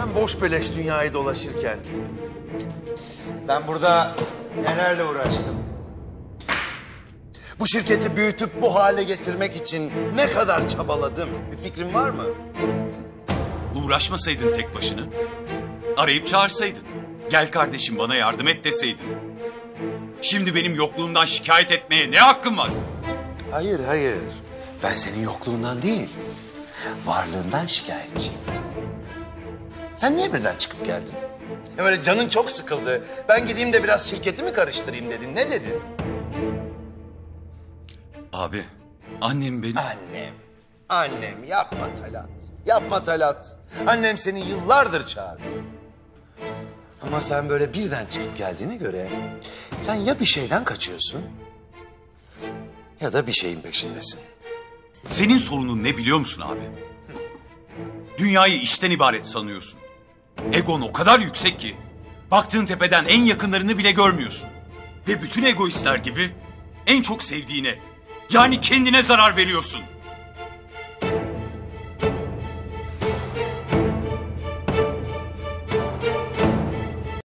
Sen boş beleş dünyayı dolaşırken. Ben burada nelerle uğraştım. Bu şirketi büyütüp bu hale getirmek için ne kadar çabaladım. Bir fikrin var mı? Uğraşmasaydın tek başına. Arayıp çağırsaydın. Gel kardeşim bana yardım et deseydin. Şimdi benim yokluğumdan şikayet etmeye ne hakkın var? Hayır, hayır. Ben senin yokluğundan değil, varlığından şikayetçiyim. Sen niye birden çıkıp geldin? Ya böyle canın çok sıkıldı. Ben gideyim de biraz şirketi mi karıştırayım dedin. Ne dedin? Abi, annem beni... Annem, annem yapma Talat. Yapma Talat. Annem seni yıllardır çağırıyor. Ama sen böyle birden çıkıp geldiğine göre... ...sen ya bir şeyden kaçıyorsun... ...ya da bir şeyin peşindesin. Senin sorunun ne biliyor musun abi? Dünyayı işten ibaret sanıyorsun. Egon o kadar yüksek ki... ...baktığın tepeden en yakınlarını bile görmüyorsun. Ve bütün egoistler gibi... ...en çok sevdiğine... ...yani kendine zarar veriyorsun.